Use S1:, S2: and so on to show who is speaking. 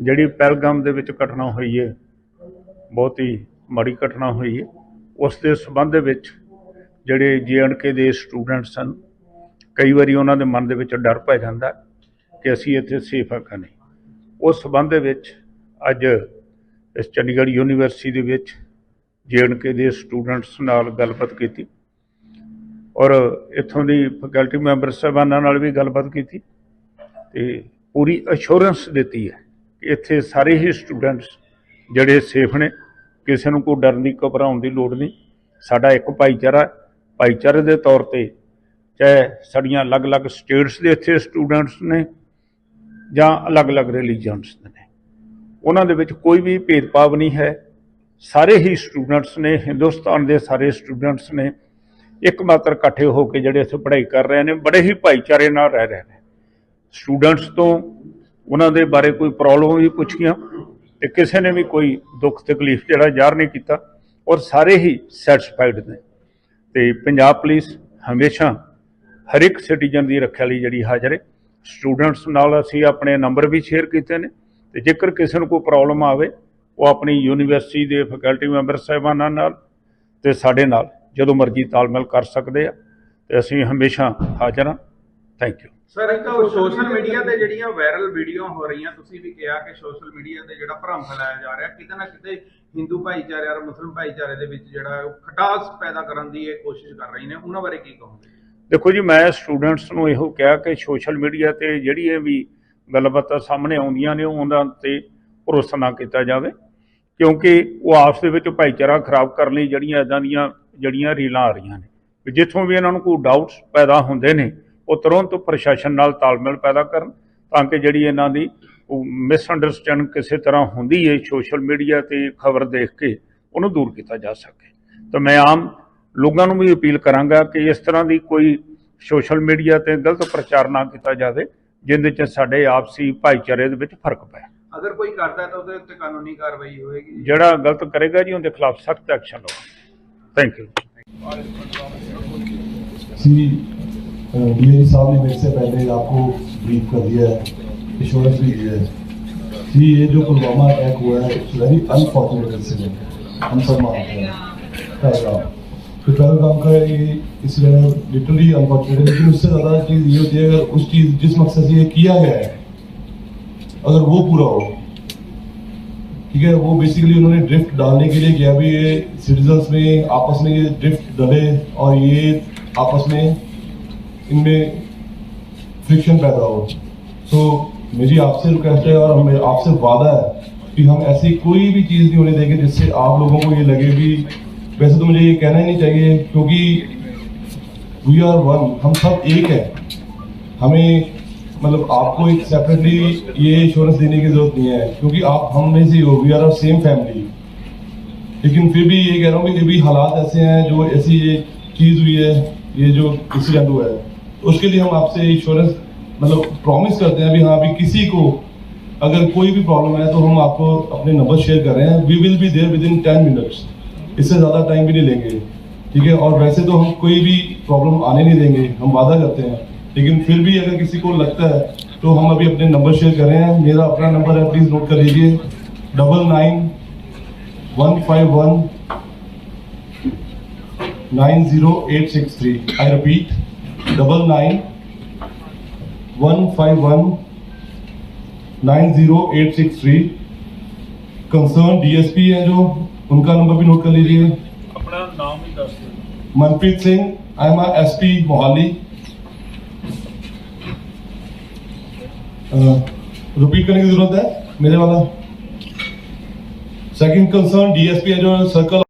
S1: ਜਿਹੜੀ ਪਹਿਲਗਾਮ ਦੇ ਵਿੱਚ ਘਟਨਾ ਹੋਈ ਹੈ, ਬਹੁਤ ਹੀ ਮਾੜੀ ਘਟਨਾ ਹੋਈ ਹੈ। ਉਸ ਦੇ ਸਬੰਧ ਦੇ ਵਿੱਚ ਜਿਹੜੇ ਜੀਐਨਕੇ ਦੇ ਸਟੂਡੈਂਟਸ ਹਨ ਕਈ ਵਾਰੀ ਉਹਨਾਂ ਦੇ ਮਨ ਦੇ ਵਿੱਚ ਡਰ ਪੈ ਜਾਂਦਾ ਕਿ ਅਸੀਂ ਇੱਥੇ ਸੇਫ ਹਾਂ ਕਿ ਨਹੀਂ। ਉਸ ਸਬੰਧ ਦੇ ਵਿੱਚ ਅੱਜ ਇਸ ਚੰਡੀਗੜ੍ਹ ਯੂਨੀਵਰਸਿਟੀ ਦੇ ਵਿੱਚ ਜੀਐਨਕੇ ਦੇ ਸਟੂਡੈਂਟਸ ਨਾਲ ਗੱਲਬਾਤ ਕੀਤੀ ਔਰ ਇੱਥੋਂ ਦੀ ਫੈਕਲਟੀ ਮੈਂਬਰ ਸਾਹਿਬਾਨਾਂ ਨਾਲ ਵੀ ਗੱਲਬਾਤ ਕੀਤੀ ਤੇ ਪੂਰੀ ਅਸ਼ੋਰੈਂਸ ਦਿੱਤੀ ਹੈ ਕਿ ਇੱਥੇ ਸਾਰੇ ਹੀ ਸਟੂਡੈਂਟਸ ਜਿਹੜੇ ਸੇਫ ਨੇ, ਕਿਸੇ ਨੂੰ ਕੋਈ ਡਰਨ ਦੀ ਘਬਰਾਉਣ ਦੀ ਲੋੜ ਨਹੀਂ। ਸਾਡਾ ਇੱਕ ਭਾਈਚਾਰਾ, ਭਾਈਚਾਰੇ ਦੇ ਤੌਰ ਤੇ ਚਾਹੇ ਸਾਡੀਆਂ ਅਲੱਗ-ਅਲੱਗ ਸਟੇਟਸ ਦੇ ਇੱਥੇ ਸਟੂਡੈਂਟਸ ਨੇ ਜਾਂ ਅਲੱਗ-ਅਲੱਗ ਰਿਲੀਜਨਸ ਨੇ। ਉਹਨਾਂ ਦੇ ਵਿੱਚ ਕੋਈ ਵੀ ਭੇਦਭਾਵ ਨਹੀਂ ਹੈ। ਸਾਰੇ ਹੀ ਸਟੂਡੈਂਟਸ ਨੇ, ਹਿੰਦੁਸਤਾਨ ਦੇ ਸਾਰੇ ਸਟੂਡੈਂਟਸ ਨੇ ਇੱਕ ਮਾਤਰ ਇਕੱਠੇ ਹੋ ਕੇ ਜਿਹੜੇ ਇੱਥੇ ਪੜ੍ਹਾਈ ਕਰ ਰਹੇ ਨੇ, ਬੜੇ ਹੀ ਭਾਈਚਾਰੇ ਨਾਲ ਰਹਿ ਰਹੇ ਨੇ। ਸਟੂਡੈਂਟਸ ਤੋਂ ਉਹਨਾਂ ਦੇ ਬਾਰੇ ਕੋਈ ਪ੍ਰੋਬਲਮ ਵੀ ਪੁੱਛੀਆਂ ਤੇ ਕਿਸੇ ਨੇ ਵੀ ਕੋਈ ਦੁੱਖ ਤਕਲੀਫ ਜਿਹੜਾ ਜ਼ਾਹਰ ਨਹੀਂ ਕੀਤਾ ਔਰ ਸਾਰੇ ਹੀ ਸੈਟੀਸਫਾਈਡ ਨੇ। ਤੇ ਪੰਜਾਬ ਪੁਲਿਸ ਹਮੇਸ਼ਾ ਹਰ ਇੱਕ ਸਿਟੀਜ਼ਨ ਦੀ ਰੱਖਿਆ ਲਈ ਜਿਹੜੀ ਹਾਜ਼ਰ ਹੈ। ਸਟੂਡੈਂਟਸ ਨਾਲ ਅਸੀਂ ਆਪਣੇ ਨੰਬਰ ਵੀ ਸ਼ੇਅਰ ਕੀਤੇ ਨੇ ਤੇ ਜੇਕਰ ਕਿਸੇ ਨੂੰ ਕੋਈ ਪ੍ਰੋਬਲਮ ਆਵੇ, ਉਹ ਆਪਣੀ ਯੂਨੀਵਰਸਿਟੀ ਦੇ ਫੈਕਲਟੀ ਮੈਂਬਰ ਸਾਹਿਬਾਨਾਂ ਨਾਲ ਤੇ ਸਾਡੇ ਨਾਲ ਜਦੋਂ ਮਰਜ਼ੀ ਤਾਲਮੇਲ ਕਰ ਸਕਦੇ ਆ ਤੇ ਅਸੀਂ ਹਮੇਸ਼ਾ ਹਾਜ਼ਰ ਹਾਂ। ਥੈਂਕ ਯੂ
S2: ਸਰ ਇੱਕ ਸੋਸ਼ਲ ਮੀਡੀਆ ਤੇ ਜਿਹੜੀਆਂ ਵਾਇਰਲ ਵੀਡੀਓ ਹੋ ਰਹੀਆਂ ਤੁਸੀਂ ਵੀ ਕਿਹਾ ਕਿ ਸੋਸ਼ਲ ਮੀਡੀਆ ਤੇ ਜਿਹੜਾ ਭਰਮ ਫੈਲਾਇਆ ਜਾ ਰਿਹਾ ਕਿਤੇ ਨਾ ਕਿਤੇ ਹਿੰਦੂ ਭਾਈਚਾਰੇ ਔਰ ਮੁਸਲਮਾਨ ਭਾਈਚਾਰੇ ਦੇ ਵਿੱਚ ਜਿਹੜਾ ਉਹ ਖਟਾਸ ਪੈਦਾ ਕਰਨ ਦੀ ਇਹ ਕੋਸ਼ਿਸ਼ ਕਰ ਰਹੀ ਨੇ ਉਹਨਾਂ ਬਾਰੇ ਕੀ ਕਹੋਗੇ?
S1: ਦੇਖੋ ਜੀ ਮੈਂ ਸਟੂਡੈਂਟਸ ਨੂੰ ਇਹੋ ਕਿਹਾ ਕਿ ਸੋਸ਼ਲ ਮੀਡੀਆ ਤੇ ਜਿਹੜੀਆਂ ਵੀ ਗੱਲਬਾਤਾਂ ਸਾਹਮਣੇ ਆਉਂਦੀਆਂ ਨੇ ਉਹਨਾਂ ਤੇ ਭਰੋਸਾ ਨਾ ਕੀਤਾ ਜਾਵੇ ਕਿਉਂਕਿ ਉਹ ਆਪਸ ਦੇ ਵਿੱਚ ਭਾਈਚਾਰਾ ਖਰਾਬ ਕਰਨ ਲਈ ਜਿਹੜੀਆਂ ਇਦਾਂ ਦੀਆਂ ਜਿਹੜੀਆਂ ਰੀਲਾਂ ਆ ਰਹੀਆਂ ਨੇ। ਜਿੱਥੋਂ ਵੀ ਇਹਨਾਂ ਨੂੰ ਕੋਈ ਡਾਊਟਸ ਪੈਦਾ ਹੁੰਦੇ ਨੇ ਉਹ ਤੁਰੰਤ ਪ੍ਰਸ਼ਾਸਨ ਨਾਲ ਤਾਲਮੇਲ ਪੈਦਾ ਕਰਨ ਤਾਂ ਕਿ ਜਿਹੜੀ ਇਹਨਾਂ ਦੀ ਮਿਸਅੰਡਰਸਟੈਂਡ ਕਿਸੇ ਤਰ੍ਹਾਂ ਹੁੰਦੀ ਹੈ ਸੋਸ਼ਲ ਮੀਡੀਆ ਤੇ ਖਬਰ ਦੇਖ ਕੇ ਉਹਨੂੰ ਦੂਰ ਕੀਤਾ ਜਾ ਸਕੇ। ਤਾਂ ਮੈਂ ਆਮ ਲੋਕਾਂ ਨੂੰ ਵੀ ਅਪੀਲ ਕਰਾਂਗਾ ਕਿ ਇਸ ਤਰ੍ਹਾਂ ਦੀ ਕੋਈ ਸੋਸ਼ਲ ਮੀਡੀਆ ਤੇ ਗਲਤ ਪ੍ਰਚਾਰ ਨਾ ਕੀਤਾ ਜਾਵੇ ਜਿੰਦੇ ਚ ਸਾਡੇ ਆਪਸੀ ਭਾਈਚਾਰੇ ਦੇ ਵਿੱਚ ਫ਼ਰਕ ਪਏ।
S2: ਅਗਰ ਕੋਈ ਕਰਦਾ ਹੈ ਤਾਂ ਉਹਦੇ ਉੱਤੇ ਕਾਨੂੰਨੀ ਕਾਰਵਾਈ ਹੋਏਗੀ।
S1: ਜਿਹੜਾ ਗਲਤ ਕਰੇਗਾ ਜੀ ਉਹਦੇ ਖਿਲਾਫ ਸਖਤ ਐਕਸ਼ਨ ਲਓ ਥੈਂਕ ਯੂ
S3: डी साहब ने मेरे से पहले आपको ब्रीफ कर दिया है इंश्योरेंस भी दिया है। सी ये जो पुलवामा अटैक हुआ है इट्स वेरी अनफॉर्चुनेट इंसिडेंट हम सब मानते हैं पहलगाम। तो पहलगाम का ये इंसिडेंट लिटरली अनफॉर्चुनेट लेकिन उससे ज़्यादा चीज़ ये होती है, अगर उस चीज़, जिस मकसद से ये किया गया है, अगर वो पूरा हो, ठीक है, वो बेसिकली उन्होंने ड्रिफ्ट डालने के लिए किया भी ये सिटीजन्स में, आपस में ये ड्रिफ्ट डले, और ये आपस में इनमें फ्रिक्शन पैदा हो। तो मेरी आपसे रिक्वेस्ट है और हमें आपसे वादा है कि हम ऐसी कोई भी चीज़ नहीं होने देंगे जिससे आप लोगों को ये लगे भी। वैसे तो मुझे ये कहना ही नहीं चाहिए क्योंकि वी आर वन हम सब एक है। हमें मतलब आपको एक सेपरेटली ये इंश्योरेंस देने की ज़रूरत नहीं है, क्योंकि आप हम में से हो we are of same family लेकिन फिर भी ये कह रहा हूँ कि ये भी हालात ऐसे हैं, जो ऐसी ये चीज़ हुई है, ये जो इंसिडेंट हुआ है। तो उसके लिए हम आपसे इंश्योरेंस मतलब प्रॉमिस करते हैं अभी हाँ अभी किसी को अगर कोई भी प्रॉब्लम है तो हम आपको अपने नंबर शेयर कर रहे हैं। We will be there within ten minutes इससे ज़्यादा टाइम भी नहीं लेंगे, ठीक है? और वैसे तो हम कोई भी प्रॉब्लम आने नहीं देंगे, हम वादा करते हैं। लेकिन फिर भी अगर किसी को लगता है तो हम अभी अपने नंबर शेयर कर रहे हैं। मेरा अपना नंबर है प्लीज़ नोट कर लीजिए। Double nine one five one nine zero eight six three I repeat double nine one five one nine zero eight six three concern DSP है जो उनका नंबर भी नोट कर लीजिए।
S1: अपना नाम ही
S3: Manpreet Singh I am R S P Mohali. Repeat करने की ज़रूरत है मेरे वाला। सेकंड कंसर्न डीएसपी है जो सर्कल